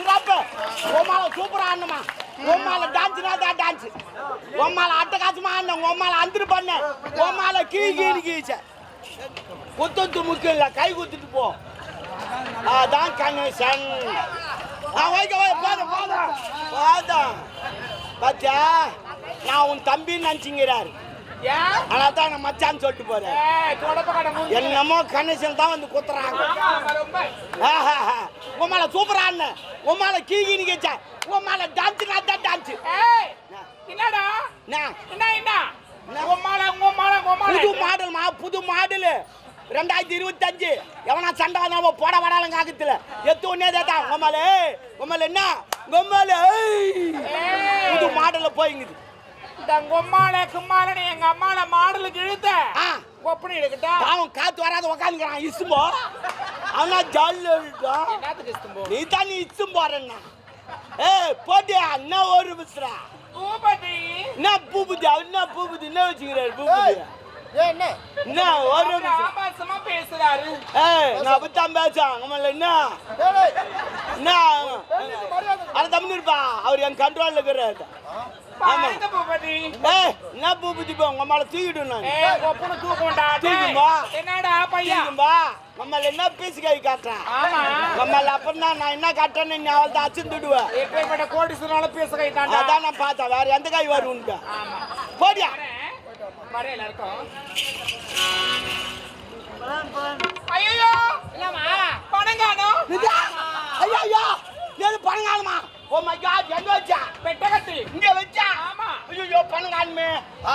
சிறப்பு. உம்மால சூப்பரா ஆடணுமா? உம்மால டான்ஸ்னா தான் டான்ஸ் உம்மால அட்டகாசமா ஆடணும். உம்மால அந்திரு பண்ண. உம்மால கீ கீழ் கீச்ச குத்தத்து முக்கியம் இல்ல கை குத்துட்டு போ. அதான் கணேசன் பாத்தியா? நான் உன் தம்பின்னு நினச்சிங்கிறாரு. ஆனா தான் நான் மச்சான்னு சொல்லிட்டு போறேன். என்னமோ கணேசன் தான் வந்து குத்துறாங்க. உம்மால சூப்பரா அண்ணன் உம்மால கீகி நிகழ்ச்சா உம்மால டான்ஸ் தான் டான்ஸ் ஏய், என்னடா? நான் என்ன என்ன? உம்மால உம்மால உம்மால புது மாடல்மா புது மாடல் ரெண்டாயிரத்தி இருபத்தஞ்சு. எவனா சண்டை வந்தா போட வராலும் காக்கத்துல எத்து ஒன்னே தான் உம்மால உம்மால என்ன? உம்மால ஏய், புது மாடல்ல போயிங்குது இந்த உம்மால கும்மாலன்னு எங்க அம்மால மாடலுக்கு இழுத்த ஆ. ஒப்பனை எடுக்கட்டா? பாவம் காத்து வராத உக்காந்துக்கிறான் இசும்போ ஜல்லு என்னத்துக்கு இஷ்டம் நீ தான் நீ இச்சும் போறேன்னா ஏய் போட்டியா என்ன ஒரு மிஸ்ரா பூபதி என்ன பூபதி அவர் என்ன பூபதி என்ன வச்சுக்கிறாரு பூபதி என்ன? ஒரு. ஆபாசமா பேசுறாரு. ஏய் நான் அப்படித்தான் பேசுறேன் நம்மள என்ன? என்ன? அட இருப்பா. அவர் என் கண்ட்ரோல்ல இருக்கிறாரு என்ன போ உங்க மேல தூக்கிடும் நான் ஏய் ஒப்பனை தூக்கும்டா. டேய். தூக்குமா? என்னடா பையா தூக்கும்பா நம்மள என்ன பேசி கை காட்டுறேன்? ஆமா. நம்மள அப்புறம் தான் நான் என்ன காட்டுறேன்னு நீ அவள் தான் அச்சுந்துடுவேன் எப்பேற்பட்ட பேச அதான் நான் பார்த்தேன். வேற எந்த காய் வரும் ஆமா. போடியா. வரேன் எல்லாருக்கும். ஐயோ என்னம்மா? ஐயா ஐயா ஏது பணம் காணுமா? ஓ மை காட் எங்க வச்சா பெட்டகத்தி இங்க வச்சா. ஆமா. ஐயோ பணம் காணுமே ஆ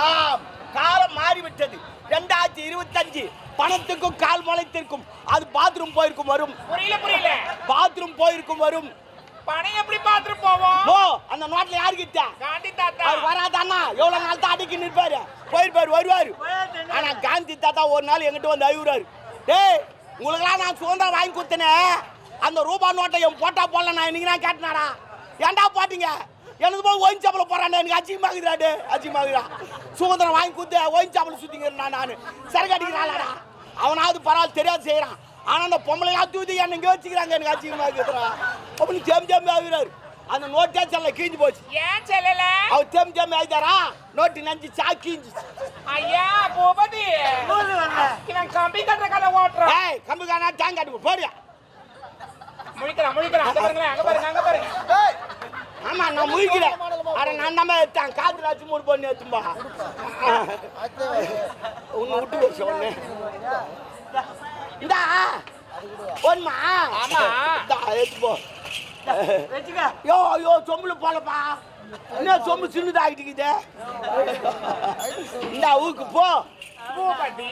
காலம் மாறி விட்டது ரெண்டாயிரத்தி இருபத்தஞ்சு பணத்துக்கும் கால் முளைத்திருக்கும். அது பாத்ரூம் போயிருக்கும் வரும். புரியல புரியல. பாத்ரூம் போயிருக்கும் வரும். பணம் எப்படி பாத்துட்டு போவோம்? ஓ அந்த நோட்ல யாரு கிட்ட காந்தி தாத்தா. அவர் வராதானா எவ்வளவு நாள் தான் அடக்கி நிற்பாரு. போயிருப்பாரு வருவாரு. ஆனா காந்தி தாத்தா ஒரு நாள் எங்கிட்ட வந்து அழுகுறாரு. டேய் உங்களுக்கெல்லாம் நான் சுதந்திரம் வாங்கி கொடுத்தேனே. அந்த ரூபா நோட்டை என் போட்டா போடல நான் இன்னைக்கு நான் கேட்டினாடா? ஏன்டா போட்டீங்க எனக்கு போய் ஒயின் சாப்பிட போறான் எனக்கு அச்சியமாகுதுடா அச்சியமாகுதா சுதந்திரம் வாங்கி கொடுத்து ஒயின் சாப்பிட சுத்திங்கிறேன் நான் சரக்கு அடிக்கிறாளாடா. அவனாவது பரவாயில்ல தெரியாது செய்யறான் ஆனா அந்த பொம்பளைலாம் தூதி என்ன இங்கே வச்சுக்கிறாங்க எனக்கு அச்சியமாகுதுடா அப்படின்னு தேம்பி தேம்பி ஆகுறாரு. அந்த நோட்டே செல்ல கீஞ்சு போச்சு. ஏன் செல்லல? அவர் தேம்பி தேம்பி ஆயிட்டாரா நோட்டு நஞ்சு சாக்கிஞ்சு ஐயா பூபதி. இவன் கம்பி கட்டுற கதை ஓட்டுறான். ஏய் கம்பு காணா டேங்க் அடிப்பு போடியா முழிக்கிறான் முழிக்கிறான் அங்க பாருங்களேன் அங்க பாருங்க அங்க பாருங்க. ஆமா நான் முழிக்கிறேன். அட நான் நம்ம எடுத்தேன் காத்துல வச்சு மூணு பொண்ணு ஒன்று விட்டு வச்சு ஒன்று இந்தா ஒன்மா ஆமா. இந்தா எடுத்து போ. யோ ஐயோ சொம்புல போலப்பா. என்ன சொம்பு சின்னதாகிட்டுக்குது? இந்தா ஊருக்கு போ. பூபதி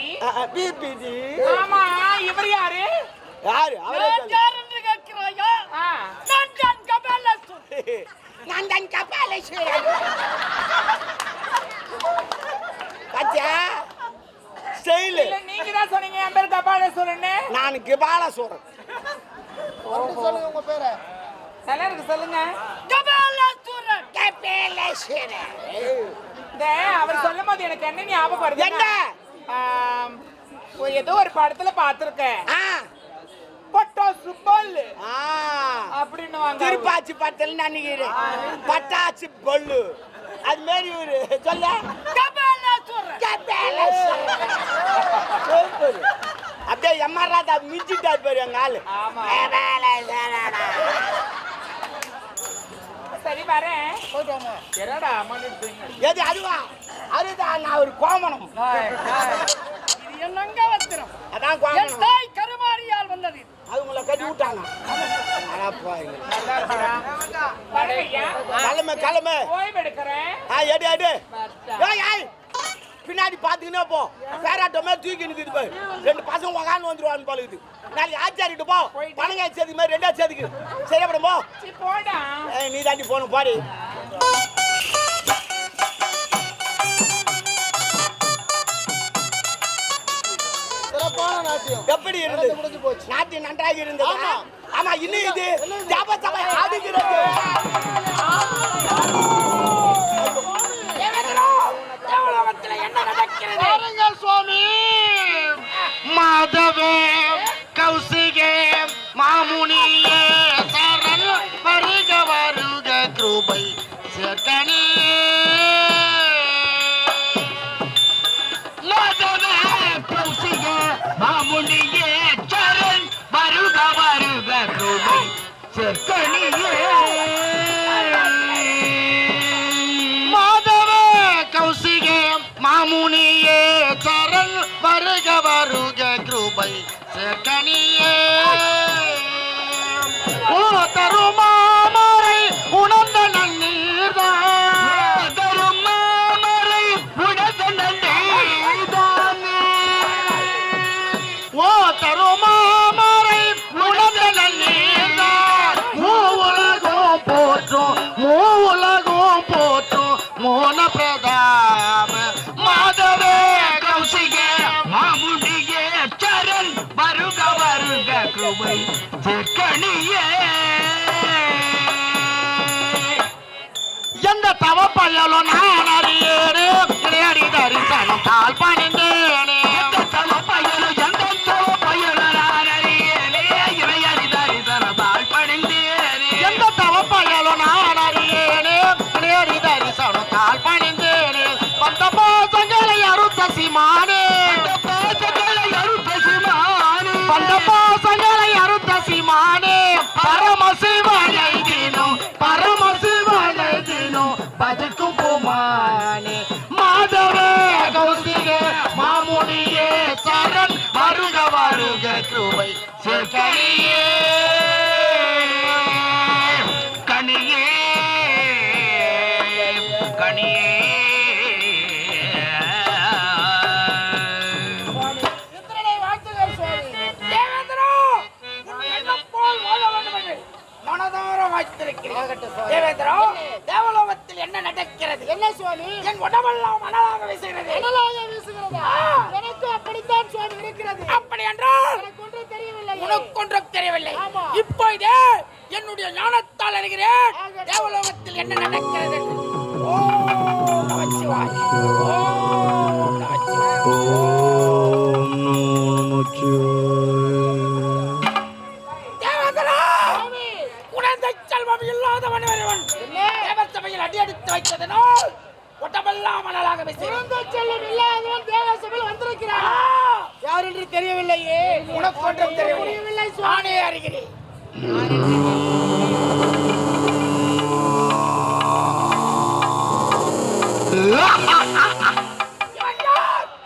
பிபிடி ஆமா இவர் யாரு? யாரு? அவரே சொல்லு. ஆ, நான் தான் கபாலேஸ்வரன் பாத்தியா ஸ்டைலு இல்ல நீங்க தான் சொன்னீங்க என் பேர் கபாலேஸ்வரன்னு நான் கிபாலசுரன் வந்து சொல்லுங்க உங்க பேரை. நல்லா இருக்கு சொல்லுங்க கபாலேஸ்வரன் இந்த அவர் சொல்லும் போது எனக்கு என்ன ஞாபகம் வருது என்ன? ஆம், ஒரு ஏதோ ஒரு படத்துல பார்த்திருக்கேன். ஆ. பொட்டோ சுப்பல் ஆ. அப்படின்னு திருப்பாச்சி பட்டல் நினைக்கிறேன் பட்டாச்சு பொல்லு. அது மாரி இவரு சொல்ல. அப்படியே எம்ஆர் ராதா மிஞ்சிட்டாரு பாரு எங்க ஆளு. சரி வரேன் என்னடா எது அதுவா? அதுதான் நான் ஒரு கோமணம். அதான் கோமணம். உங்களை கட்டி விட்டாங்க. கிளம்பு கிளம்பு ஆ எடு எடு. ஏய் ஏய். பின்னாடி பாத்துக்கினே போ. பேராட்டோ மாதிரி தூக்கி நிக்குது பாரு ரெண்டு பசங்க உக்காந்து வந்துருவான்னு போல இது நாளைக்கு ஆச்சாரிட்டு போ. பணங்காய் சேர்த்துக்கு மாதிரி ரெண்டா சேர்த்துக்கு. சரியா படம் போ. சரி போடா. ஏய் நீ தாண்டி போகணும் பாடி. சிறப்பான நாட்டியம். இருந்தது நாட்டியம் நன்றாக இருந்தது? ஆமா. இன்னும் இது ஜாப சபை கனிய தேவலோகத்தில் என்ன நடக்கிறது? என்ன சுவாமி என் உடம்பெல்லாம் மணலாக வீசுகிறது. அனலாக வீசுகிறதா? எனக்கு அப்படித்தான் சுவாமி இருக்கிறது. அப்படி என்றால் எனக்கு ஒன்றும் தெரியவில்லை. இப்போதே என்னுடைய ஞானத்தால் அறிகிறேன். தேவலோகத்தில் என்ன நடக்கிறது? என்று. ஓம் நமச்சிவாய. சுவாமி குழந்தை செல்வம் இல்லாதவன் ஒருவன். என்ன தேவர் சபையில் அடி எடுத்து வைத்ததனால் உடம்பெல்லாம் மணலாக குழந்தை செல்லும் இல்லாதவன் தேவசபையில் வந்திருக்கிறான். யார் என்று தெரியவில்லையே. உனக்கு ஒன்றும் தெரியவில்லை. நானே அறிகிறேன்?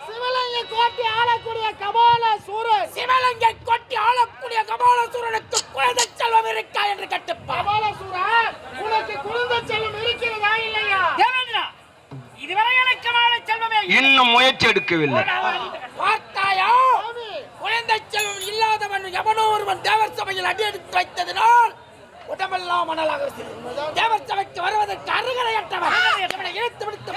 சிவலிங்க கோட்டை ஆளக்கூடிய கபால சூரன். சிவலிங்கை கொட்டி ஆளக்கூடிய கபாலசூரனுக்கு குழந்தை செல்வம் இருக்கா என்று கட்டுப்பார் கபால சூரன் உனக்கு குழந்தை இருக்கிறதா இல்லையா? தேவேந்திரா இதுவரை எனக்கு மாலை செல்வமே. இன்னும் முயற்சி எடுக்கவில்லை பார்த்தாயா சுவாமி குழந்தை செல்வம் இல்லாதவன் ஒருவன் தேவர் சபையில் அடி எடுத்து வைத்ததினால் உடம்பெல்லாம் மணலாக. தேவர் சபைக்கு வருவதற்கு அருகதையற்றவன் இவனை இழுத்து விடுத்து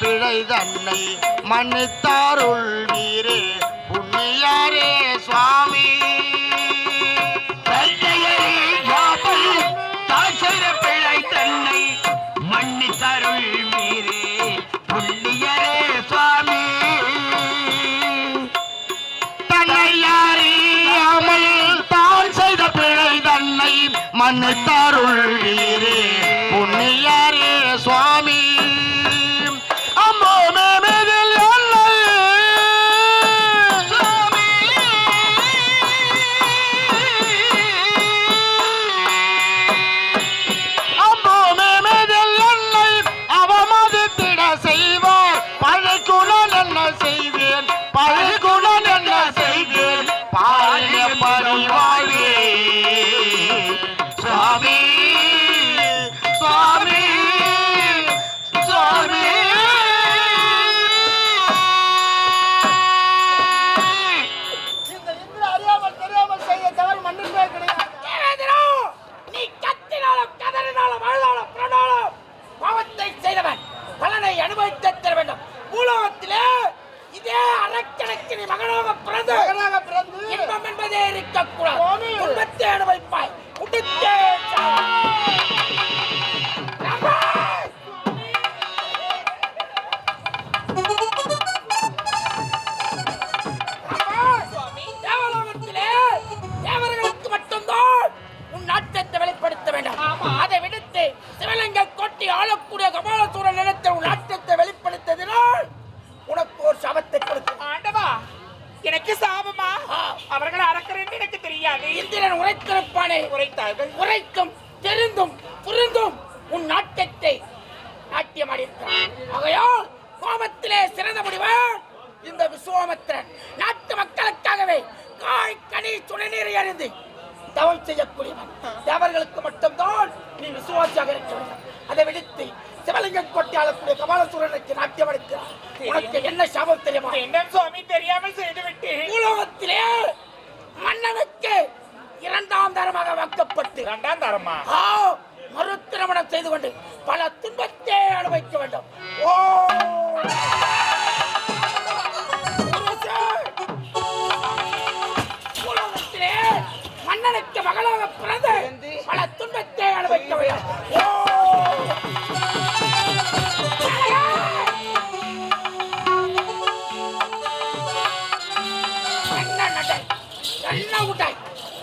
பிழை தன்னை மன்னித்தாருள் நீரே புண்ணியாரே சுவாமி. தன்னை அறியாமல் தான் செய்த பிழை தன்னை மன்னித்தாருள் நீரே புண்ணியரே சுவாமி. தன்னை அறியாமல் துணைநீரை அறிந்து தவம் செய்யக்கூடியவன். தேவர்களுக்கு மட்டும்தான் நீ விசுவாசியாக இருக்க வேண்டும் அதை விடுத்து சிவலிங்கம் கொட்டி ஆளக்கூடிய கபாலசூரனுக்கு நாட்டியம் அடிக்கிறார் உனக்கு என்ன சாபம் தெரியுமா? என்ன சுவாமி தெரியாமல் செய்து விட்டு பூலோகத்திலே மன்னனுக்கு இரண்டாம் தரமாக வாக்கப்பட்டு இரண்டாம் தரமா? மறு திருமணம் செய்து கொண்டு பல துன்பத்தை அனுபவிக்க வேண்டும். ஓ! மன்னனுக்கு மகளாக பிறந்து பல துன்பத்தை அனுபவிக்க வேண்டும் ஓ! என்ன உடை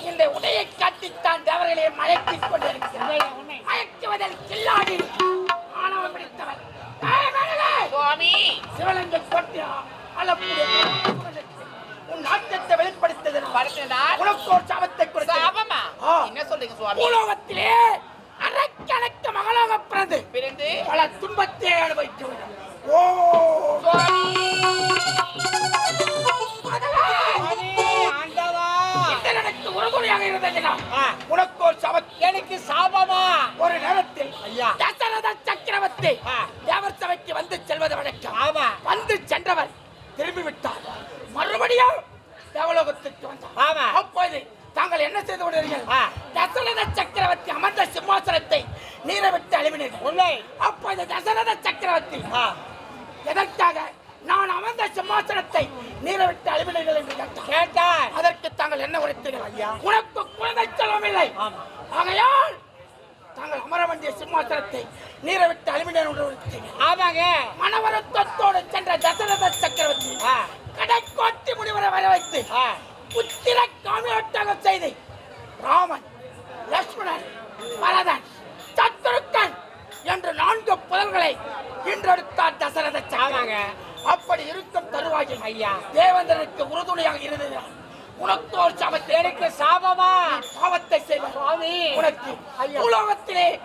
இந்த உடையை காட்டித்தான் தேவர்களே மயக்கிக் கொண்டிருக்கிறார். மயக்குவதில் கில்லாடி ஆணவம் மேலே! சுவாமி! சிவலிங்க கொட்டியா அளப்புடைய உன் நாட்டத்தை வெளிப்படுத்ததனால் படுத்தினால் உனக்கு என்ன சொல்றீங்க சுவாமி. பூலோகத்திலே அரக்கணக்க மகளாக பிறந்து பிறந்து பல துன்பத்தை வேண்டும் ஓ! இருந்ததினால் உனக்கு சபத்தை எனக்கு சாபமா? ஒரு நேரத்தில் ஐயா. தசரத சக்கரவர்த்தி. தேவர் சபைக்கு வந்து செல்வது வழக்கம் ஆமா. வந்து சென்றவர் திரும்பி விட்டார் மறுபடியும் தேவலோகத்திற்கு வந்தார். ஆமா. அப்போது தாங்கள் என்ன செய்து ஆ. தசரத சக்கரவர்த்தி அமர்ந்த சிம்மாசனத்தை நீரை விட்டு அழிவினீர்கள். உண்மை அப்போது தசரத சக்கரவர்த்தி எதற்காக நான் அமர்ந்த சிம்மாசனத்தை நீரை விட்டு அழிவினீர்கள் என்று கேட்டார். அதற்கு தாங்கள் என்ன உரைத்தீர்கள்? உனக்கு குழந்தை செல்வம் இல்லை. ஆகையால் தாங்கள் அமர வேண்டிய சிம்மாசனத்தை நீரை விட்டு உரைத்தீர்கள். ஆமாங்க. மனவருத்தத்தோடு சென்ற தசரத சக்கரவர்த்தி. கடைக்கோட்டி முனிவரை வர வைத்து ஆ, புத்திர காமியோட்டகம் செய்து. ராமன் லட்சுமணன் பரதன் சத்துருக்கன் என்று நான்கு புதல்களை இன்றெடுத்தார் தசரத. சக்கரவர்த்தி அப்படி இருக்கும் தருவாயில் ஐயா. தேவேந்திரனுக்கு உறுதுணையாக இருந்தது. உனக்கு ஒரு சபத்தை எனக்கு சாபமா? பாவத்தை செய்வார். சுவாமி. உனக்கு. உலகத்திலே.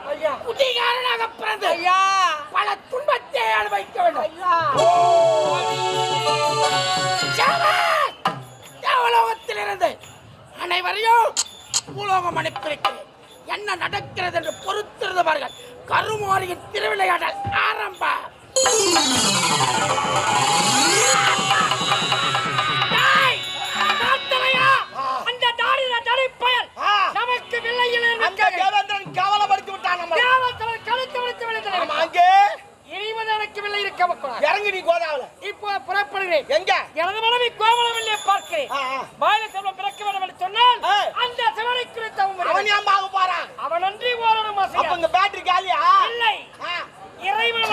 குடிகாரனாக பிறந்து ஐயா. பல துன்பத்தை அனுபவிக்க வேண்டும். ஐயா. பூலோகம் அனுப்பியிருக்கிறேன் என்ன நடக்கிறது என்று பொறுத்திருந்தவர்கள் கருமாரியின் திருவிளையாடல் ஆரம்பம் இப்போ புறப்படுகிறேன். எங்க? எனது மனைவி கோவலவில்லை பார்க்கிறேன். மாநில செல்வம் பிறக்க வேண்டும் என்று சொன்னால் அந்த செவனை குறித்த அவன் ஏன் போறான்? அவன் ஒன்றி ஓரணம் அப்ப உங்க பேட்டரி காலியா? இல்லை. இறைவன்